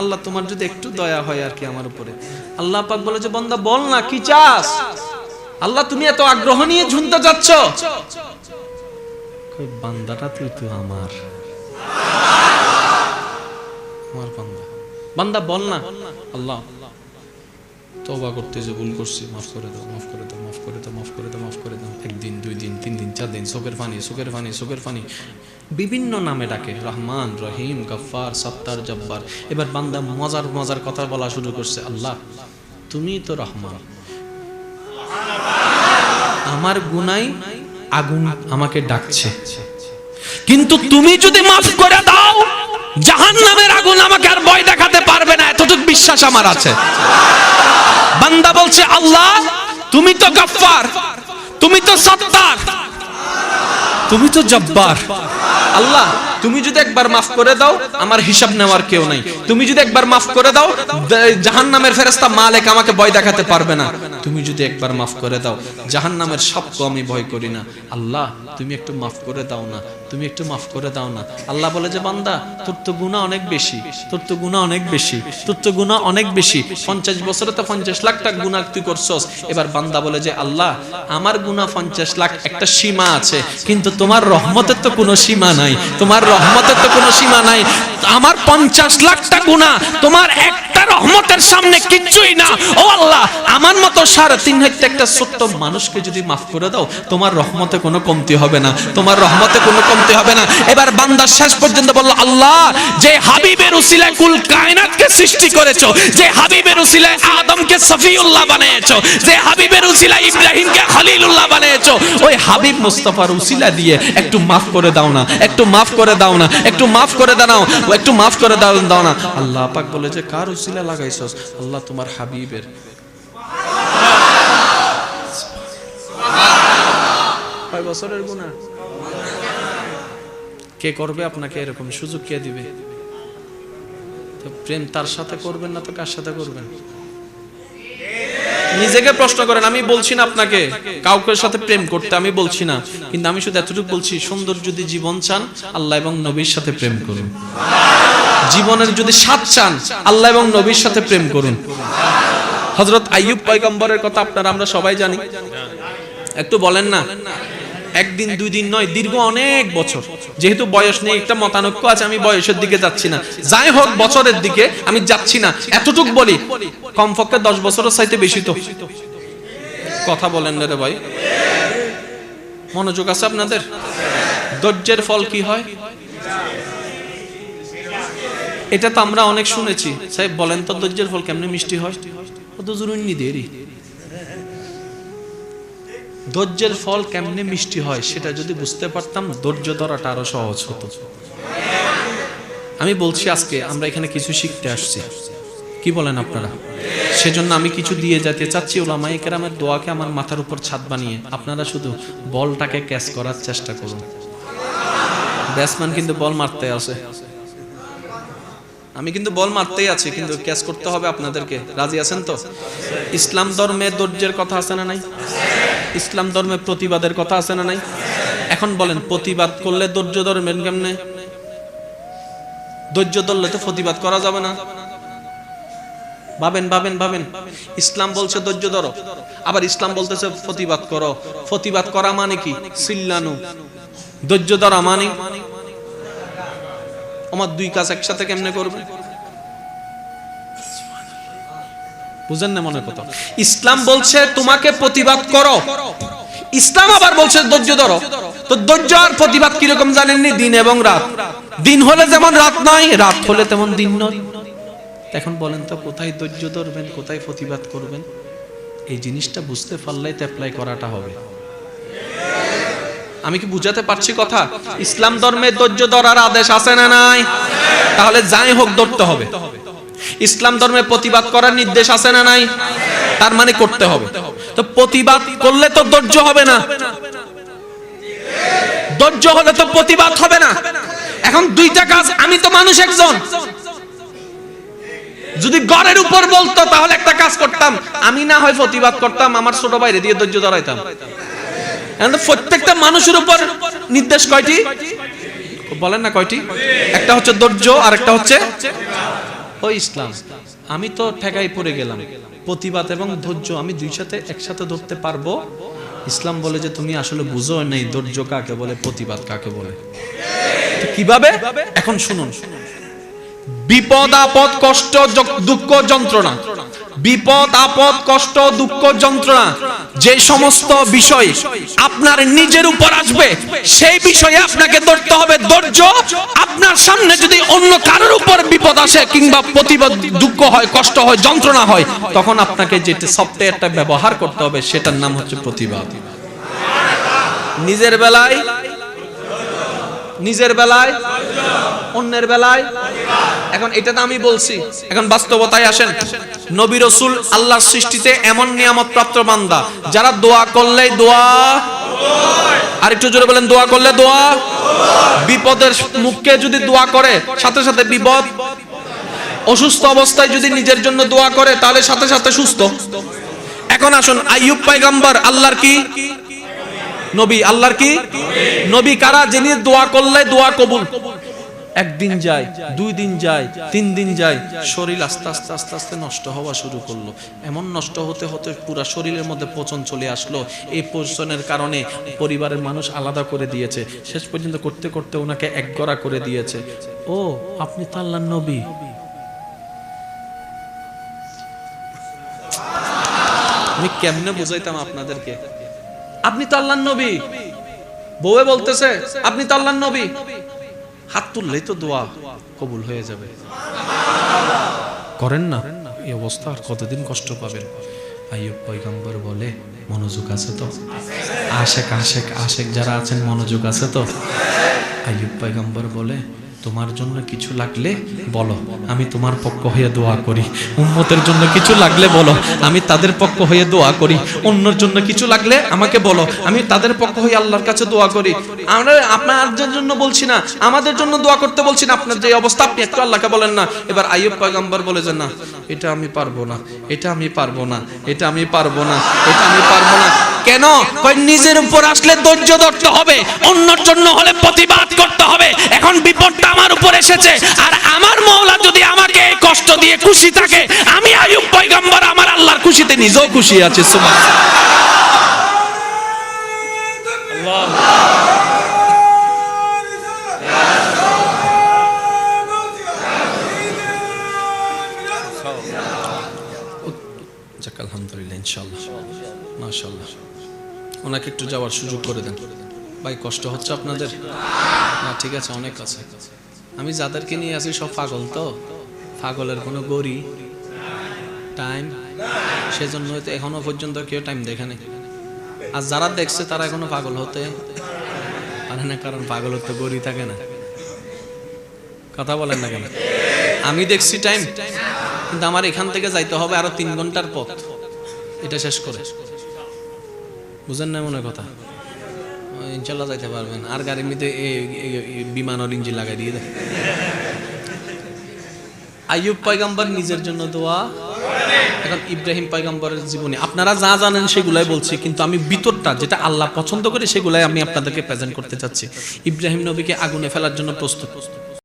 আল্লাহ তোমার যদি একটু দয়া হয় আর কি আমার উপরে। আল্লাহ পাক বলে যে, বন্দা, বল না, কি চাস? আল্লাহ, তুমি এত আগ্রহ নিয়ে ঝুনতে যাচ্ছ? বান্দাটা তুই তো আমার। আমার বান্দা। বান্দা, বল না। আল্লাহ তওবা করতে যে ভুল করছি, মাফ করে দাও, মাফ করে দাও, মাফ করে দাও, মাফ করে দাও, মাফ করে দাও। একদিন, দুই দিন, তিন দিন, চার দিন, চোখের পানি চোখের পানি চোখের পানি। বিভিন্ন নামে ডাকে, রহমান, রহিম, গফফার, সত্তার, জব্বার। এবার বান্দা মজার মজার কথা বলা শুরু করছে, আল্লাহ, তুমি তো রহমান। আমার গুনাই আগুন আমাকে ডাকছে। কিন্তু তুমি যদি মাফ করে দাও জাহান নামের আগুন আমাকে আর ভয় দেখাতে পারবে না। বিশ্বাস আমার আছে। বান্দা বলছে, আল্লাহ, তুমি তো গফফার, তুমি তো সত্তার, তুমি তো জব্বার। আল্লাহ, তুমি যদি একবার মাফ করে দাও, আমার হিসাব নেওয়ার কেউ নাই। তুমি যদি একবার মাফ করে দাও জাহান নামের ফেরেস্তা মালিক আমাকে ভয় দেখাতে পারবে না। তুমি যদি একবার মাফ করে দাও জাহান নামের সবকে আমি ভয় করি না। আল্লাহ, তুমি একটু মাফ করে দাও না। তুমি একটু মাফ করে দাও না। আল্লাহ বলে যে, বান্দা, তোর তো গুণা অনেক বেশি, তোর তো গুণা অনেক বেশি, তোর তো গুণা অনেক বেশি। পঞ্চাশ বছরে তো পঞ্চাশ লাখ টাকা গুণা তুই করছস। এবার বান্দা বলে যে, আল্লাহ, আমার গুণা পঞ্চাশ লাখ একটা সীমা আছে, কিন্তু তোমার রহমতের তো কোনো সীমা নাই, তোমার রহমতের তো কোনো সীমা নাই। আমার পঞ্চাশ লাখটা গুণা তোমার একটা রহমতের সামনে কিচ্ছুই না। ও আল্লাহ, আমার মতো সাড়ে তিন হাজার একটা ছোট্ট মানুষকে যদি মাফ করে দাও, তোমার রহমতে কোনো কমতি হবে না, তোমার রহমতে কোনো কমতি হবে না। এবার বান্দা শেষ পর্যন্ত বলল, আল্লাহ, যে হাবিবের উসিলায় কুল কায়নাতকে সৃষ্টি করেছ, যে হাবিবের উসিলায় আদমকে সফিউল্লাহ বানিয়েছো, যে হাবিবের উসিলায় ইব্রাহিমকে খলিলুল্লাহ বানিয়েছো, ওই হাবিব মুস্তাফার উসিলা দিয়ে একটু মাফ করে দাও না, একটু মাফ করে দাও না, একটু মাফ করে দাও, একটু মাফ করে দাও দাও না। আল্লাহ পাক বলে, যে কার উসিলা লাগাইছস? আল্লাহ তোমার হাবিবের। কয় বছরের গুনাহ? কে করবে আপনাকে এরকম সুযোগ কে দিবে? তো প্রেম তার সাথে করবেন না তো কার সাথে করবেন? নিজেকে প্রশ্ন করেন, আমি বলছি না আপনাকে। কাউকে সাথে প্রেম করতে আমি বলছি না। কিন্তু আমি শুধু এতটুকু বলছি, সুন্দর যদি জীবন চান, আল্লাহ এবং নবীর সাথে প্রেম করুন। জীবনের যদি স্বাদ চান, আল্লাহ এবং নবীর সাথে প্রেম করুন। হজরত আইয়ুব পয়গম্বরের কথা আপনারা, আমরা সবাই জানি। একটু বলেন না। একদিন দুই দিন নয়, দীর্ঘ অনেক বছর। যেহেতু বয়স নেই, একটা মতানৈক্য আছে, আমি বয়সের দিকে যাচ্ছি না। যাই হোক, বছরের দিকে আমি যাচ্ছি না। এতটুক বলি, কমপক্ষে দশ বছরের চাইতে বেশি তো। কথা বলেন রে ভাই। মনোযোগ আছে আপনাদের? ধৈর্যের ফল কি হয়? এটা তো আমরা অনেক শুনেছি। সাহেব, বলেন তো ধৈর্যের ফল কেমনে মিষ্টি হয়? কত জরুরি দেরি। ধৈর্যের ফল কেমনে মিষ্টি হয় সেটা যদি বুঝতে পারতাম, ধৈর্য ধরাটা আরও সহজ হতো। আমি বলছি আজকে আমরা এখানে কিছু শিখতে আসছি। কি বলেন আপনারা? সেজন্য আমি কিছু দিয়ে যেতে চাচ্ছি। ওলামাই কেরামের দোয়াকে আমার মাথার উপর ছাদ বানিয়ে আপনারা শুধু বলটাকে ক্যাচ করার চেষ্টা করুন। ব্যাটসম্যান কিন্তু বল মারতে আসে। আমি কিন্তু বল মারতেই আছি, কিন্তু ক্যাচ করতে হবে আপনাদেরকে। রাজি আছেন তো? ইসলাম ধর্মে ধৈর্যের কথা আছে না নাই? ইসলাম ধর্মে প্রতিবাদের কথা আছে না নাই? এখন বলেন, প্রতিবাদ করলে ধৈর্য ধরবেন কেমনে? ধৈর্য ধরলে তো প্রতিবাদ করা যাবে না। ভাবেন ভাবেন ভাবেন। ইসলাম বলছে ধৈর্য ধরো, আবার ইসলাম বলতেছে প্রতিবাদ করো। প্রতিবাদ করা মানে কি? সিল্লানু। ধৈর্য ধরা মানে? আমার দুই কাজ একসাথে কেমনে করবে? বুঝেন না মনে কথা। ইসলাম বলছে, তোমাকে প্রতিবাদ করো। ইসলাম আবার বলছে, ধৈর্য ধরো। তো ধৈর্য আর প্রতিবাদ কীরকম জানেননি? দিন এবং রাত। দিন হলে যেমন রাত নয়, রাত হলে তেমন দিন নয়। এখন বলেন তো, কোথায় ধৈর্য ধরবেন, কোথায় প্রতিবাদ করবেন? এই জিনিসটা বুঝতে পারলেই তো অ্যাপ্লাই করাটা হবে। আমি কি বুঝাতে পারছি কথা? ইসলাম ধর্মে ধৈর্য ধরার আদেশ আছে না নাই? তাহলে যাই হোক, ধরতে হবে। ইসলাম ধর্মে প্রতিবাদ করার নির্দেশ আছে না নাই? তার মানে করতে হবে। তো প্রতিবাদ করলে তো ধৈর্য হবে না। ধৈর্য হলে তো প্রতিবাদ হবে না। এখন দুইটা কাজ, আমি তো মানুষ একজন। যদি গড়ের উপর বলতো, তাহলে একটা কাজ করতাম। আমি না হয় প্রতিবাদ করতাম, আমার ছোট বাইরে দিয়ে ধৈর্য ধরাইতাম। প্রত্যেকটা মানুষের উপর নির্দেশ কয়টি? বলেন না কয়টি? একটা হচ্ছে ধৈর্য আর একটা হচ্ছে ও ইসলাম, আমি তো ঠেকাই পড়ে গেলাম। প্রতিবাদ এবং ধৈর্য আমি দুই সাথে একসাথে ধরতে পারব? ইসলাম বলে যে তুমি আসলে বুঝো নেই, ধৈর্য কাকে বলে, প্রতিবাদ কাকে বলে? কীভাবে? এখন শুনুন। বিপদ, আপদ, কষ্ট দুঃখ, যন্ত্রণা। বিপদ, আপদ, কষ্ট, দুঃখ, যন্ত্রণা যে সমস্ত বিষয় আপনার নিজের উপর আসবে, সেই বিষয়ে আপনাকে ধরতে হবে ধৈর্য অন্য কারোর উপর বিপদ আসে কিংবা প্রতিবাদ দুঃখ হয়, কষ্ট হয়, যন্ত্রণা হয়, তখন আপনাকে যেটা সফটওয়্যারটা ব্যবহার করতে হবে, সেটার নাম হচ্ছে প্রতিবাদ। নিজের বেলায় নিজের বেলায়, অন্যের বেলায়। এখন এটা তো আমি বলছি, এখন বাস্তবতায় আসেন। নবী রসুল আল্লাহর সৃষ্টিতে এমন নিয়ামত প্রাপ্ত বান্দা, যারা দোয়া করলে দোয়া আর একটু জোরে বলেন, দোয়া করলে দোয়া? বিপদের মুখে যদি দোয়া করে, সাথে সাথে বিপদ। অসুস্থ অবস্থায় যদি নিজের জন্য দোয়া করে, তাহলে সাথে সাথে সুস্থ। এখন আসুন, আইয়ুব পাইগাম্বার, আল্লাহর কি? নবী, আল্লাহর কি? নবী কারা? যিনি দোয়া করলে দোয়া কবুল। একদিন যায়, দুই দিন যায়, তিন দিন যায়, শরীর আস্তে আস্তে আস্তে আস্তে নষ্ট হওয়া শুরু করল। এমন নষ্ট হতে হতে পুরো শরীরের মধ্যে পচন চলে আসলো। এই পচনের কারণে পরিবারের মানুষ আলাদা করে দিয়েছে। শেষ পর্যন্ত করতে করতে ওনাকে একগড়া করে দিয়েছে। ও, আপনি তো আল্লাহর নবী। আমি কেমনে বুঝাইতাম আপনাদেরকে? আপনি তো আল্লাহর নবী। বউয়ে বলতেছে, আপনি তো আল্লাহর নবী। হাত তুললেই তো দোয়া কবুল হয়ে যাবে। করেন না, এই অবস্থা আর কতদিন কষ্ট পাবেন? আইয়ুব পয়গম্বর বলে, মনোযোগ আছে তো? আশেক আশেক আশেক যারা আছেন, মনোযোগ আছে তো? আইয়ুব পয়গম্বর বলে তোমার জন্য কিছু লাগলে বলো। আমি তোমার পক্ষ হয়ে দোয়া করি। উম্মতের জন্য কিছু লাগলে বলো। আমি তাদের পক্ষ হয়ে দোয়া করি। অন্যর জন্য কিছু লাগলে আমাকে বলো। আমি তাদের পক্ষ হয়ে আল্লাহর কাছে দোয়া করি। আমরা আপনাদের জন্য বলছি না। আমাদের জন্য দোয়া করতে বলছি না। আপনার যে অবস্থা, আপনি একটু আল্লাহকে বলেন না। এবার আইয়ুব পয়গম্বর বলে যে, না, এটা আমি পারব না। এটা আমি পারব না। এটা আমি পারব না। এটা আমি পারব না। কেন? নিজের উপর আসলে ধৈর্য ধরতে হবে, অন্যর জন্য হলে প্রতিবাদ করতে হবে। এখন বিপদটা আমার উপর এসেছে, আর আমার মৌলা যদি আমাকে কষ্ট দিয়ে খুশি থাকে, আমি আয়ুব পয়গম্বর আমার আল্লাহর খুশিতে নিজেও খুশি আছে আলহামদুলিল্লাহ ইনশাল্লাহ মাশাল্লাহ ওনাকে একটু যাওয়ার সুযোগ করে দেন। ভাই, কষ্ট হচ্ছে আপনাদের? না, ঠিক আছে, অনেক আছে। আমি যাদেরকে নিয়ে আছি সব পাগল তো। পাগলের কোনো গড়ি টাইম সেজন্য হয়তো এখনও পর্যন্ত কেউ টাইম দেখে নেই। আর যারা দেখছে, তারা এখনও পাগল হতে পারে না, কারণ পাগলের তো গড়ি থাকে না। কথা বলেন না কেন? আমি দেখছি টাইম কিন্তু আমার এখান থেকে যাইতে হবে আরও তিন ঘণ্টার পথ। এটা শেষ করে। বুঝেন না মনে কথা? ইনশাল্লাহ যাইতে পারবেন। আর গাড়ির মধ্যে বিমানের ইঞ্জিন লাগাই দিয়ে দেয় আইয়ুব পয়গাম্বর নিজের জন্য দোয়া। এখন ইব্রাহিম পয়গাম্বরের জীবনে। আপনারা যা জানেন সেগুলাই বলছি, কিন্তু আমি ভিতরটা যেটা আল্লাহ পছন্দ করে সেগুলাই আমি আপনাদেরকে প্রেজেন্ট করতে চাচ্ছি। ইব্রাহিম নবীকে আগুনে ফেলার জন্য প্রস্তুত প্রস্তুত।